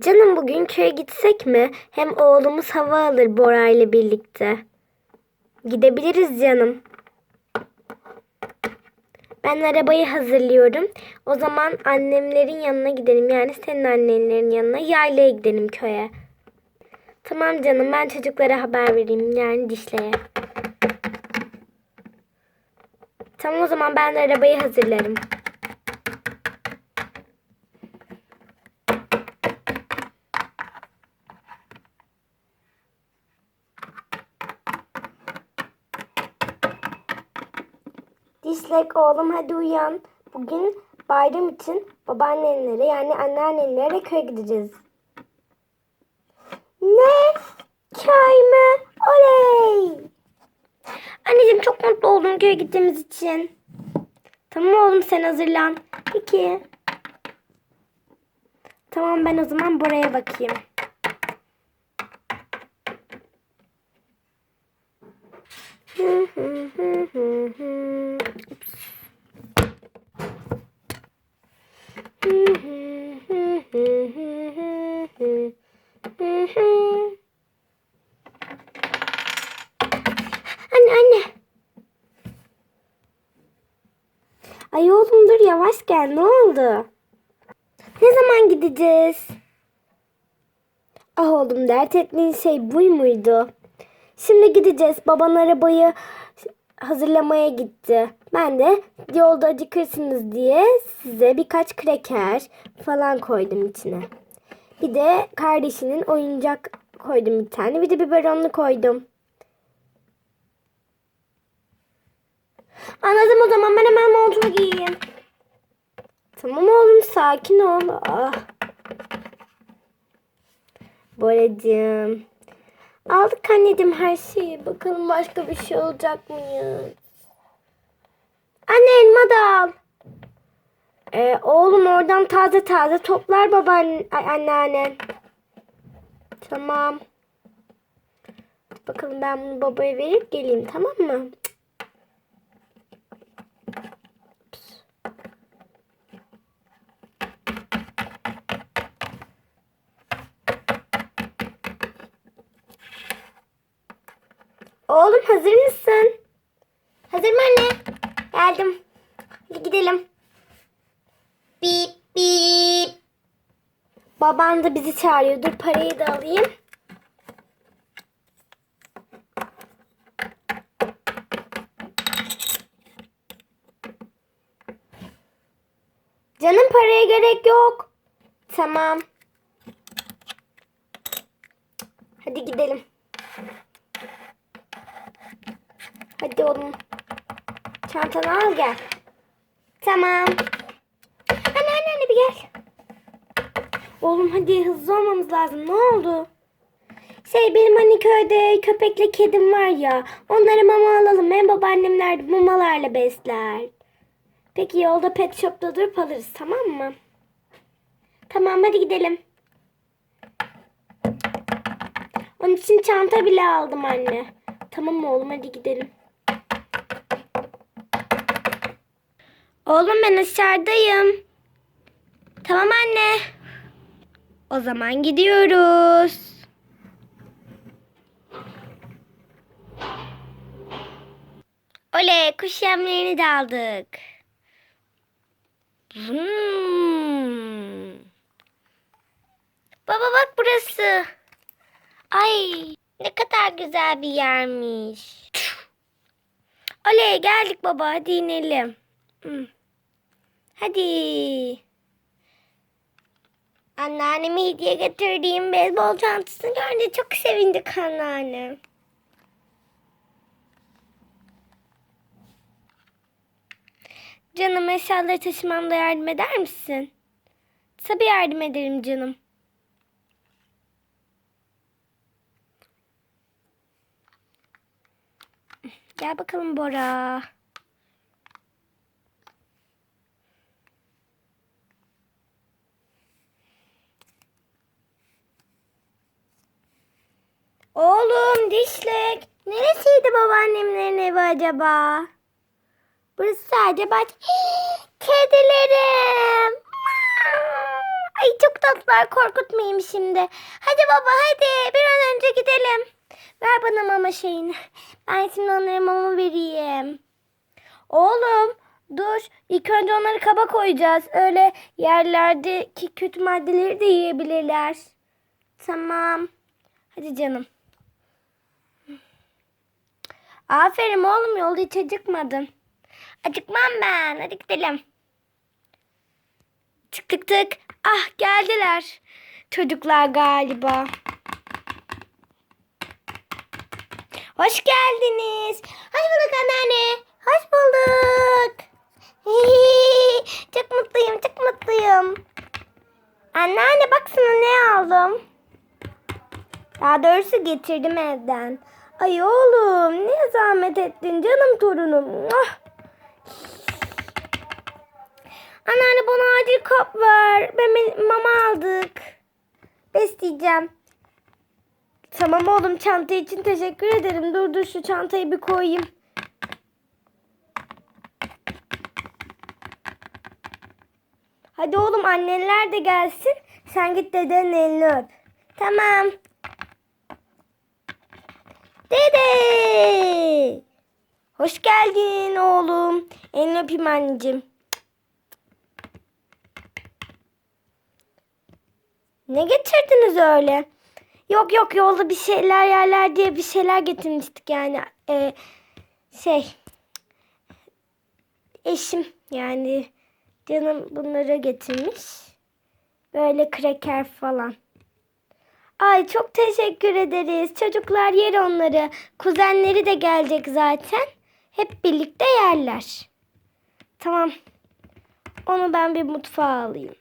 Canım bugün köye gitsek mi? Hem oğlumuz hava alır Bora ile birlikte. Gidebiliriz canım. Ben arabayı hazırlıyorum. O zaman annemlerin yanına gidelim. Yani senin annenlerin yanına. Yaylaya gidelim köye. Tamam canım ben çocuklara haber vereyim. Yani dişleye. Tamam o zaman ben arabayı hazırlarım. Dislek oğlum hadi uyan. Bugün bayram için babaannenlere yani anneannelere köye gideceğiz. Ne? Köy mü? Oley! Anneciğim çok mutlu oldum köye gittiğimiz için. Tamam oğlum sen hazırlan. Peki. Tamam ben o zaman buraya bakayım. Hı hı hı hı hı. Ups. Anne anne. Ay oğlum dur yavaş gel ne oldu? Ne zaman gideceğiz? Ah oğlum dert ettiğin şey bu muydu? Şimdi gideceğiz. Baban arabayı hazırlamaya gitti. Ben de yolda acıkırsınız diye size birkaç kreker falan koydum içine. Bir de kardeşinin oyuncak koydum bir tane. Bir de biberonlu koydum. Anladım o zaman ben hemen montumu giyeyim. Tamam oğlum sakin ol. Ah. Boracığım. Aldık anneciğim her şeyi. Bakalım başka bir şey olacak mıyız? Anne elma da al. Ee, oğlum oradan taze taze toplar baban anneannen. Tamam. Bakalım ben bunu babaya verip geleyim tamam mı? Oğlum hazır mısın? Hazır mı anne? Geldim. Hadi gidelim. Bip bip. Baban da bizi çağırıyor. Dur parayı da alayım. Canım paraya gerek yok. Tamam. Hadi gidelim. Hadi oğlum. Çantanı al gel. Tamam. Anne anne anne bir gel. Oğlum hadi hızlı olmamız lazım. Ne oldu? Şey benim hani köyde köpekle kedim var ya. Onlara mama alalım. Hem babaannemler mamalarla besler. Peki yolda pet shop'ta durup alırız tamam mı? Tamam hadi gidelim. Onun için çanta bile aldım anne. Tamam oğlum hadi gidelim. Oğlum ben aşağıdayım. Tamam anne. O zaman gidiyoruz. Oley kuş yemlerini de aldık. Hmm. Baba bak burası. Ay ne kadar güzel bir yermiş. Oley geldik baba hadi inelim. Hmm. Hadi. Anneanneme hediye getirdiğim beyzbol çantasını görünce çok sevindik anneanne. Canım eşyaları taşımamda yardım eder misin? Tabii yardım ederim canım. Gel bakalım Bora. Oğlum dişlek. Neresiydi babaannemlerin evi acaba? Burası sadece baş... Kedilerim. Ay çok tatlılar korkutmayayım şimdi. Hadi baba hadi bir an önce gidelim. Ver bana mama şeyini. Ben şimdi onlara mama vereyim. Oğlum dur. İlk önce onları kaba koyacağız. Öyle yerlerdeki kötü maddeleri de yiyebilirler. Tamam. Hadi canım. Aferin oğlum yolda hiç acıkmadın. Acıkmam ben. Hadi gidelim. Tık tık tık. Ah geldiler. Çocuklar galiba. Hoş geldiniz. Hoş bulduk anneanne. Hoş bulduk. çok mutluyum, çok mutluyum. Anneanne baksana ne aldım. Daha doğrusu getirdim evden. Ay oğlum ne zahmet ettin canım torunum. Muah. Anneanne bana acil kap ver. Ben mama aldık. Besleyeceğim. Tamam oğlum çanta için teşekkür ederim. Dur dur şu çantayı bir koyayım. Hadi oğlum anneler de gelsin. Sen git dedenin elini öp. Tamam. Dede. Hoş geldin oğlum. Elini öpeyim anneciğim. Ne getirdiniz öyle? Yok yok yolda bir şeyler yerler diye bir şeyler getirmiştik yani. Ee, şey eşim yani canım bunları getirmiş. Böyle kreker falan. Ay çok teşekkür ederiz. Çocuklar yer onları. Kuzenleri de gelecek zaten. Hep birlikte yerler. Tamam. Onu ben bir mutfağa alayım.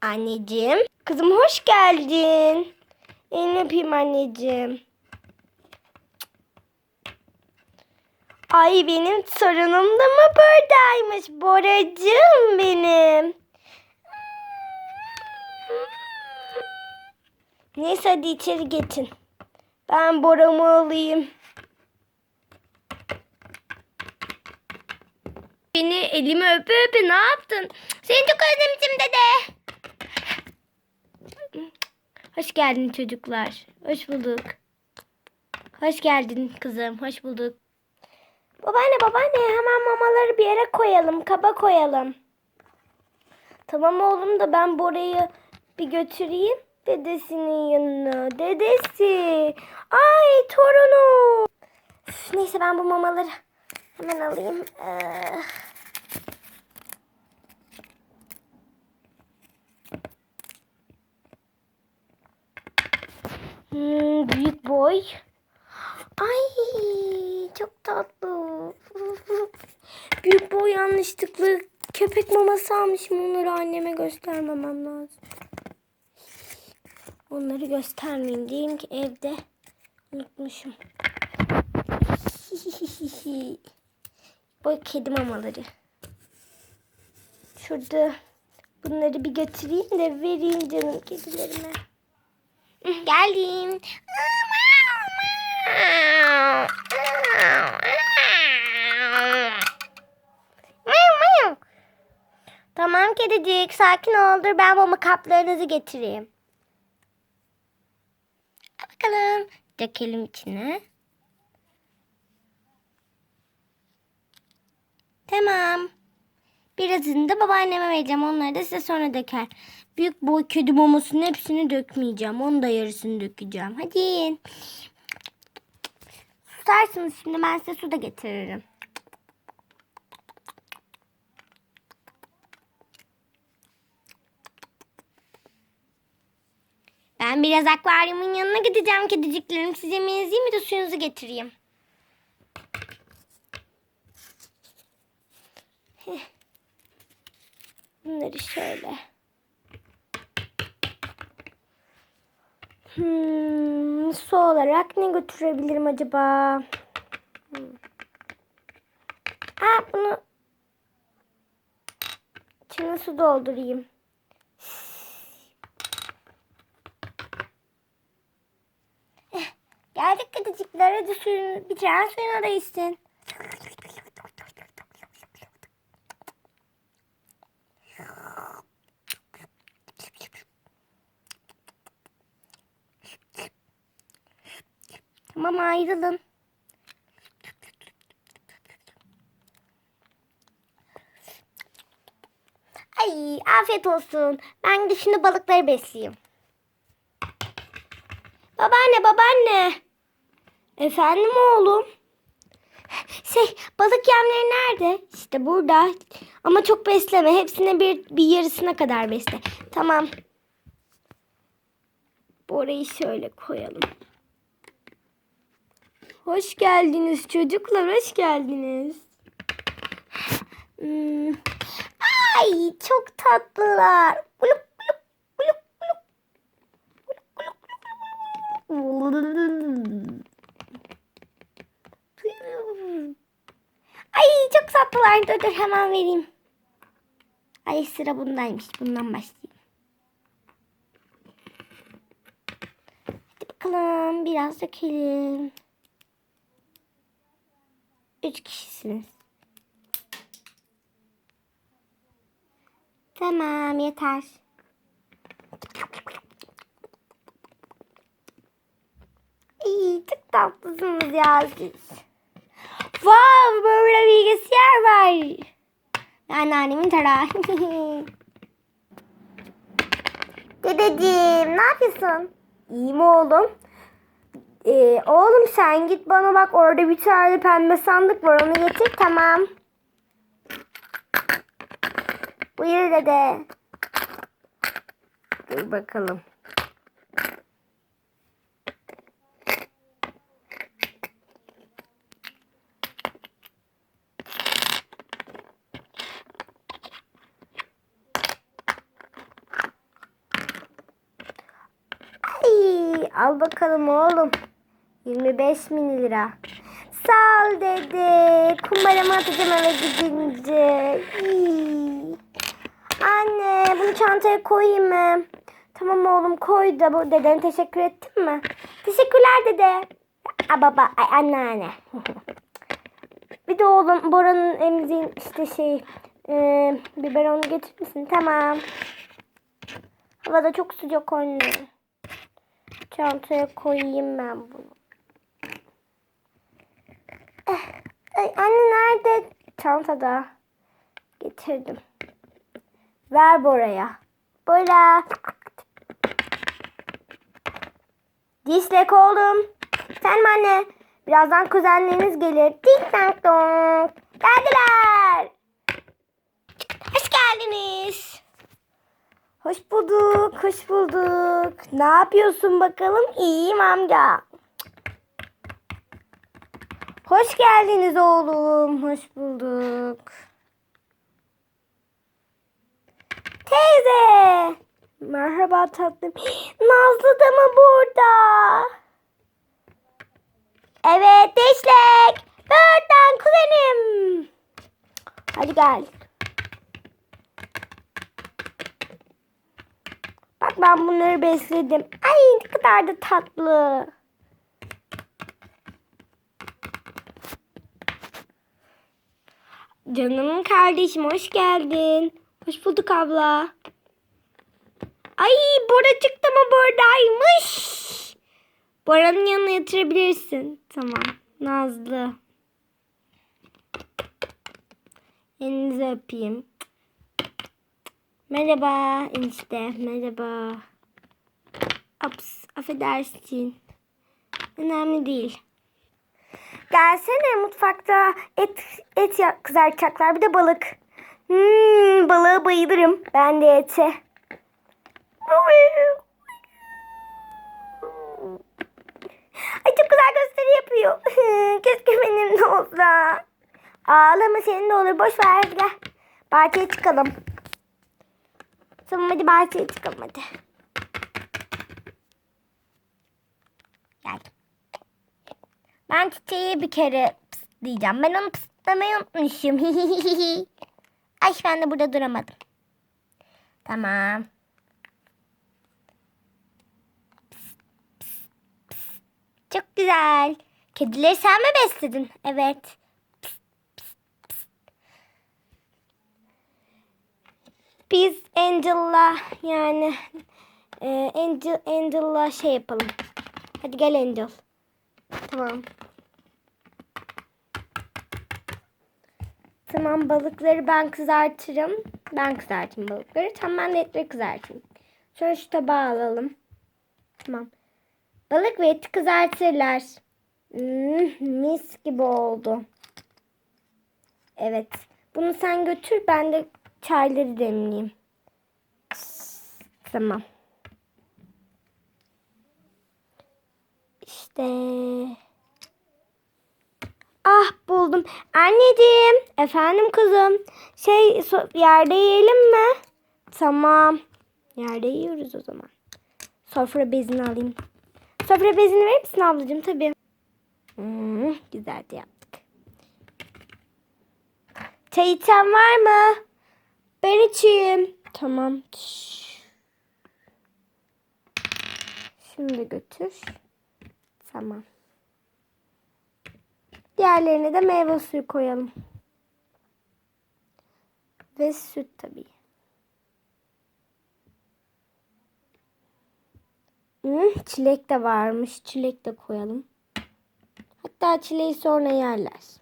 Anneciğim. Kızım hoş geldin. Elini öpeyim anneciğim. Ay benim torunum da mı buradaymış? Boracığım benim. Neyse hadi içeri geçin. Ben Bora'mı alayım. Beni elimi öpe öpe ne yaptın? Seni çok özlemişim dede. Hoş geldin çocuklar. Hoş bulduk. Hoş geldin kızım. Hoş bulduk. Babaanne babaanne hemen mamaları bir yere koyalım. Kaba koyalım. Tamam oğlum da ben Bora'yı bir götüreyim. Dedesinin yanına. Dedesi. Ay torunu. Üf, neyse ben bu mamaları hemen alayım. Ee... Hmm, büyük boy. Ay çok tatlı. büyük boy yanlışlıkla köpek maması almışım. Onları anneme göstermemem lazım. Onları göstermeyeyim. Diyeyim ki evde unutmuşum. boy kedi mamaları. Şurada bunları bir götüreyim de vereyim canım kedilerime. Geldim. Tamam kedicik sakin ol. Dur ben mama kaplarınızı getireyim. Al Bakalım. Dökelim içine. Tamam. Birazını da babaanneme vereceğim. Onları da size sonra döker. Büyük boy kedi mamasının hepsini dökmeyeceğim. Onu da yarısını dökeceğim. Hadi yiyin. Susarsınız şimdi ben size su da getiririm. Ben biraz akvaryumun yanına gideceğim kediciklerim. Size yemeğinizi mi de suyunuzu getireyim. Bunları şöyle. Hmm, su olarak ne götürebilirim acaba? Hmm. Bunu içine su doldurayım. Eh, Geldik kedicikler. Hadi suyunu, bitiren suyuna da içsin. Tamam ayrılın. Ay afiyet olsun. Ben de şimdi balıkları besleyeyim. Babaanne babaanne. Efendim oğlum. Şey balık yemleri nerede? İşte burada. Ama çok besleme. Hepsine bir, bir yarısına kadar besle. Tamam. Orayı şöyle koyalım. Hoş geldiniz çocuklar. Hoş geldiniz. Hmm. Ay çok tatlılar. Bulup bulup bulup bulup. Bulup bulup. Ay çok tatlılar. Dur dur hemen vereyim. Ay sıra bundaymış. Bundan başlayayım. Hadi bakalım biraz dökelim. Üç kişisiniz. Tamam yeter. İyi çok tatlısınız ya siz. Wow böyle bilgisayar var. Anneannemin tara. Dedeciğim ne yapıyorsun? İyiyim oğlum. Ee, oğlum sen git bana bak orada bir tane pembe sandık var onu getir tamam. Buyur dede. Dur bakalım. Al bakalım oğlum. 25 bin lira. Sağ ol dede. Kumbaramı atacağım eve gidince. Anne bunu çantaya koyayım mı? Tamam oğlum koy da bu deden teşekkür ettin mi? Teşekkürler dede. A baba ay anneanne. Bir de oğlum Bora'nın emziğin işte şey e, biberonu getirir misin? Tamam. Havada çok sıcak anne. Çantaya koyayım ben bunu. Anne nerede? Çantada. Getirdim. Ver Bora'ya. Bora. Dislek oğlum. Sen mi anne? Birazdan kuzenleriniz gelir. Ding dong dong. Geldiler. Hoş geldiniz. Hoş bulduk, hoş bulduk. Ne yapıyorsun bakalım? İyiyim amca. Hoş geldiniz oğlum. Hoş bulduk. Teyze. Merhaba tatlım. Nazlı da mı burada? Evet Deşlek. Buradan kuzenim. Hadi gel. Bak ben bunları besledim. Ay ne kadar da tatlı. Canım kardeşim hoş geldin. Hoş bulduk abla. Ay Boracık da mı buradaymış? Bora'nın yanına yatırabilirsin. Tamam. Nazlı. Elinizi öpeyim. Merhaba enişte. Merhaba. Aps, affedersin. Önemli değil. Gelsene mutfakta et et kızartacaklar bir de balık. Hmm, balığa bayılırım. Ben de ete. Ay çok güzel gösteri yapıyor. Keşke benim de olsa. Ağlama senin de olur. Boş ver hadi gel. Bahçeye çıkalım. Tamam hadi bahçeye çıkalım hadi. Gel. Ben çiçeği bir kere diyeceğim. Ben onu pıslamayı unutmuşum. Ay ben de burada duramadım. Tamam. Çok güzel. Kedileri sen mi besledin? Evet. Biz Angel'la yani e, Angel Angel'la şey yapalım. Hadi gel Angel. Tamam. Tamam balıkları ben kızartırım. Ben kızartayım balıkları. Tamam ben de etleri kızartayım. Şöyle şu tabağı alalım. Tamam. Balık ve eti kızartırlar. Hmm, mis gibi oldu. Evet. Bunu sen götür ben de çayları demleyeyim. Tamam. İşte. Ah buldum. Anneciğim. Efendim kızım. Şey yerde yiyelim mi? Tamam. Yerde yiyoruz o zaman. Sofra bezini alayım. Sofra bezini verir misin ablacığım? Tabii. Hmm, güzel de yaptık. Çay içen var mı? Ben içeyim. Tamam. Şimdi götür. Tamam. Diğerlerine de meyve suyu koyalım. Ve süt tabii. Hmm, çilek de varmış. Çilek de koyalım. Hatta çileği sonra yerler.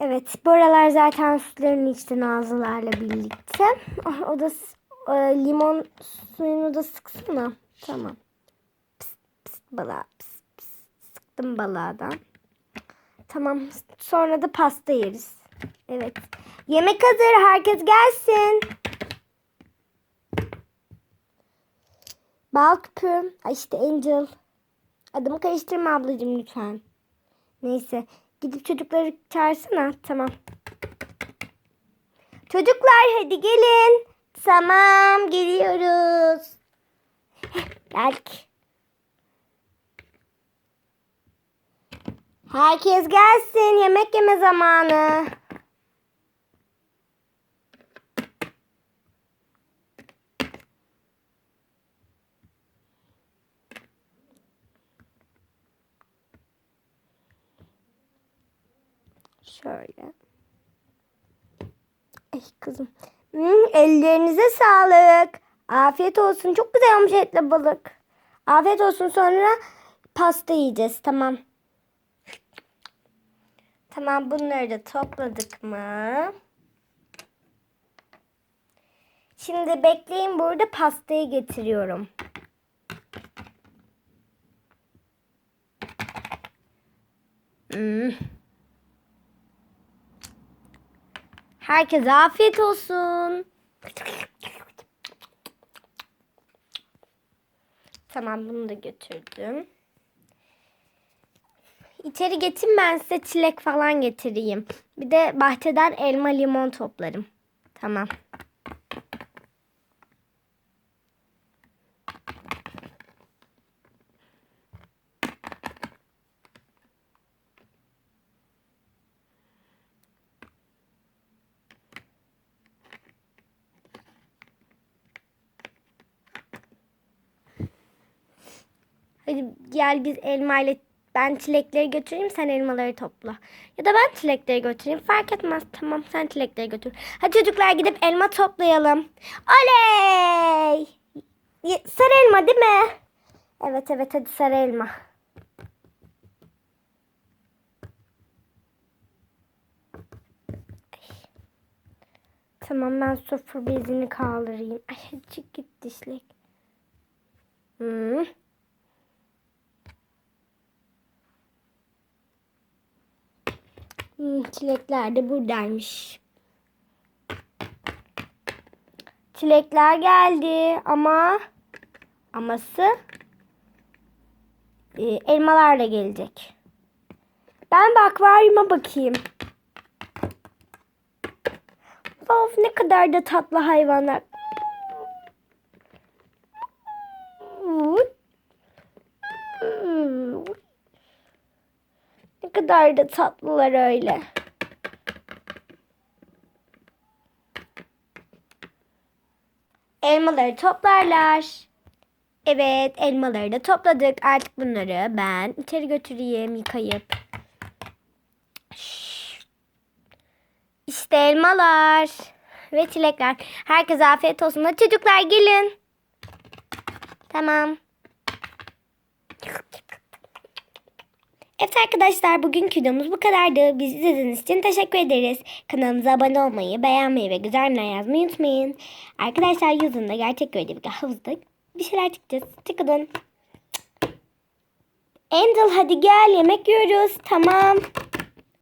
Evet, bu aralar zaten sütlerini içtin ağzılarla birlikte. Ah, O da e, limon suyunu da sıksana. Tamam. Balığa. Pıst, pıst. Sıktım balağdan. Tamam. Sonra da pasta yeriz. Evet. Yemek hazır. Herkes gelsin. Bal küpüm. Ay işte Angel. Adımı karıştırma ablacığım lütfen. Neyse. Gidip çocukları çağırsana. Tamam. Çocuklar hadi gelin. Tamam geliyoruz. Heh, Herkes gelsin. Yemek yeme zamanı. Şöyle. Ay kızım. Hmm, ellerinize sağlık. Afiyet olsun. Çok güzel olmuş etli balık. Afiyet olsun sonra pasta yiyeceğiz. Tamam. Tamam bunları da topladık mı? Şimdi bekleyin burada pastayı getiriyorum. Hmm. Herkese afiyet olsun. Tamam bunu da götürdüm. İçeri geçin ben size çilek falan getireyim. Bir de bahçeden elma limon toplarım. Tamam. Hadi gel biz elma ile ben çilekleri götüreyim sen elmaları topla. Ya da ben çilekleri götüreyim fark etmez. Tamam sen çilekleri götür. Hadi çocuklar gidip elma toplayalım. Oley! Sarı elma değil mi? Evet evet hadi sarı elma. Tamam ben sofra bezini kaldırayım. Ay çık git dişlek. Hmm. Çilekler de buradaymış. Çilekler geldi ama aması e, elmalar da gelecek. Ben de akvaryuma bakayım. Of ne kadar da tatlı hayvanlar. Ne kadar da tatlılar öyle. Elmaları toplarlar. Evet elmaları da topladık. Artık bunları ben içeri götüreyim yıkayıp. İşte elmalar ve çilekler. Herkese afiyet olsun. Hadi çocuklar gelin. Tamam. Arkadaşlar bugünkü videomuz bu kadardı. Bizi izlediğiniz için teşekkür ederiz. Kanalımıza abone olmayı, beğenmeyi ve güzel yorumlar yazmayı unutmayın. Arkadaşlar yazında gerçek gördüğü havuzda bir şeyler çıkacağız. Çıkın. Angel hadi gel yemek yiyoruz. Tamam.